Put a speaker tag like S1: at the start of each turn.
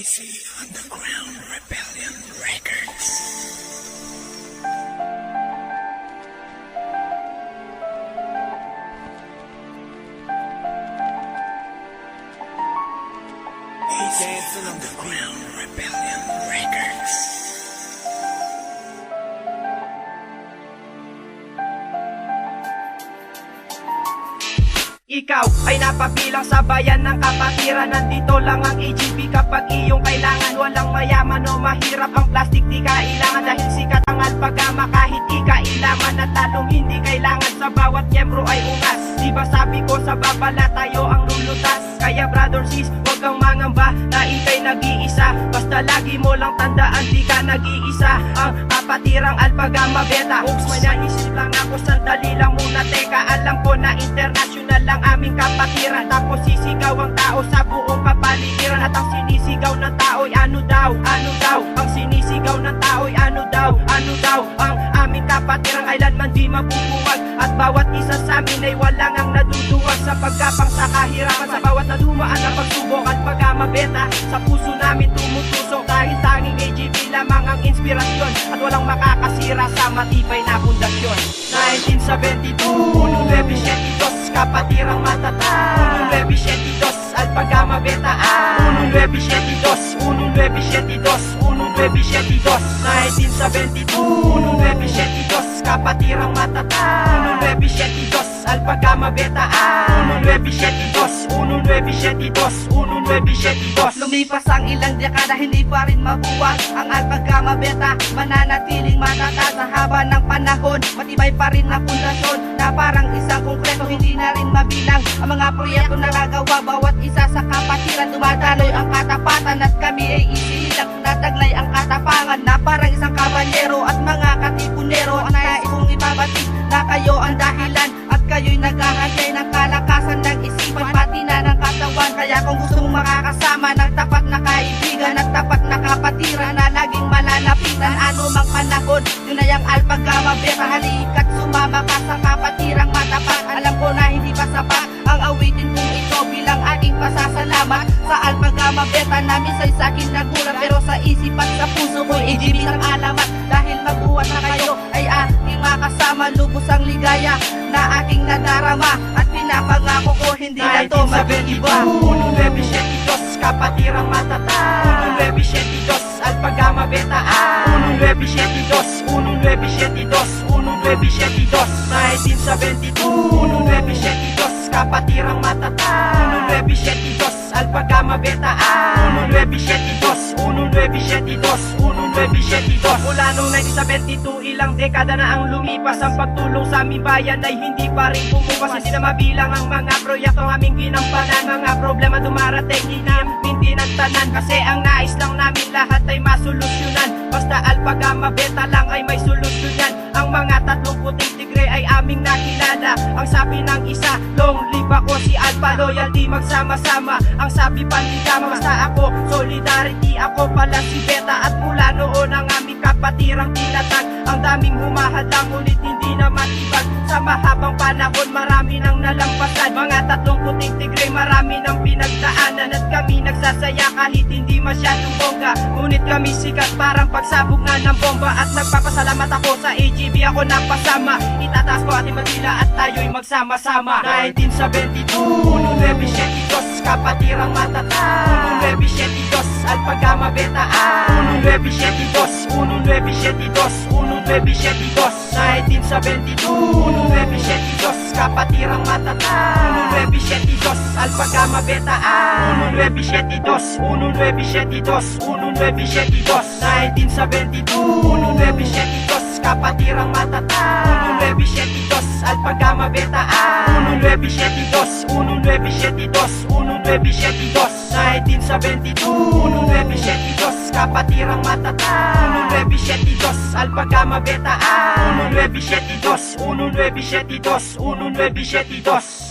S1: Easy Underground Rebellion Records. Easy Underground Rebellion
S2: Ikaw ay napabilang sa bayan ng kapatiran. Nandito lang ang AGP kapag iyong kailangan. Walang mayaman o mahirap ang plastic di kailangan. Dahil sikat ang alpagama kahit di kailangan At lalong hindi kailangan sa bawat miyembro ay ungas Di ba sabi ko sa babala tayo ang lulutas? Kaya brother sis, huwag kang mangamba na ikay nag-iisa. Basta lagi mo lang tandaan di ka nag-iisa. Ang kapatirang alpagama beta. Oops, may naisip lang ako sandali lang muna. Teka, alam ko na lang aming kapatiran Tapos sisigaw ang tao sa buong kapaligiran. At ang sinisigaw ng tao ay ano daw, ano daw? Ang sinisigaw ng tao ay ano daw, ano daw? Ang aming kapatiran kailanman di mabubuwag. At bawat isa sa amin ay walang ang naduduwag. Sa pagkapang sa kahirapan Sa bawat nadumaan na pagsubok at pagkamabeta Sa puso namin tumutusok Dahil tanging AGP lamang ang inspirasyon. At walang makakasira sa matibay na pundasyon. 1972, 1972 Kapatirang matata 1972, Alpagama Beta A 1972, 1972 1972, 1972 Kapatirang matata 1972, Alpagama Beta A 1972, 1972 1972
S3: Lumipas ang ilang dekada, hindi pa rin mabuwag Ang alpagama beta, mananatiling matata Sa haba ng panahon, matibay pa rin na pundasyon hindi na rin mabilang. Ang mga proyekto na nagawa, bawat isa sa kapatiran Dumadaloy ang katapatan at kami ay isilang Nataglay ang katapangan na parang isang kabanyero At mga katipunero, ang nais kong ibabati Na kayo ang dahilan at kayo'y naghahantay ng kalakasan ng isipan Pati na ng katawan, kaya kung gusto mong makakasama Ng tapat na kaibigan at tapat na kapatiran Na laging malalapitan, ano mang panahon Yun ay ang alpagama beta Halika't sumama ka sa kapatirang matapat Alam ko na hindi pa sapat ang awitin kong ito Bilang aking pasasalamat. Sa alpagama beta Namin sa'y sakin nagulat. Pero sa isip at sa puso ko'y igibig ang alamat. Dahil mabuhat na kayo ay aking makasama Lubos ang ligaya na aking nadarama. At pinapangako ko hindi na to mag-iiba
S2: 1972, Kapatirang matata 1972, Alpagama Beta A 1972, 1972 1972, 1972 1972 1972 Mula noong 1972 ilang dekada na ang lumipas Ang pagtulong sa aming bayan ay hindi pa rin bumukas. Hindi na mabilang ang mga proyekto aming ginampanan Mga problema dumarating ang tanan Kasi ang nais lang namin lahat ay masolusyonan. Basta alpagama beta lang ay may solusyonan. Ang mga tatlong puting tigre ay aming nakilala. Ang sabi ng isa, long live ako si Alpha Loyalty magsama-sama. Ang sabi pandigama, basta ako Ako pala si Beta At mula noon ang aming kapatirang tinatag. Ang daming humahadang ngunit hindi na matibag. Sa mahabang panahon marami nang nalampasan. Mga tatlong puting tigre marami nang pinagdaanan. At kami nagsasaya kahit hindi masyadong bongga. Ngunit kami sikat parang pagsabog nga ng bomba. At nagpapasalamat ako sa AGB ako napasama Itataas ko ating bandila at tayo'y magsama-sama. 1972, 1972 1972, 1972 1972 1972, 1972 Kapatirang matata 1972 Alpagama Beta A 1972, 1972 1972 1972, 1972 Kapatirang matata 1972 Alpagama Beta A 1972 1972 1972 1972 1972 Kapatirang matata 1972 Alpagama Beta A 1972 1972 1972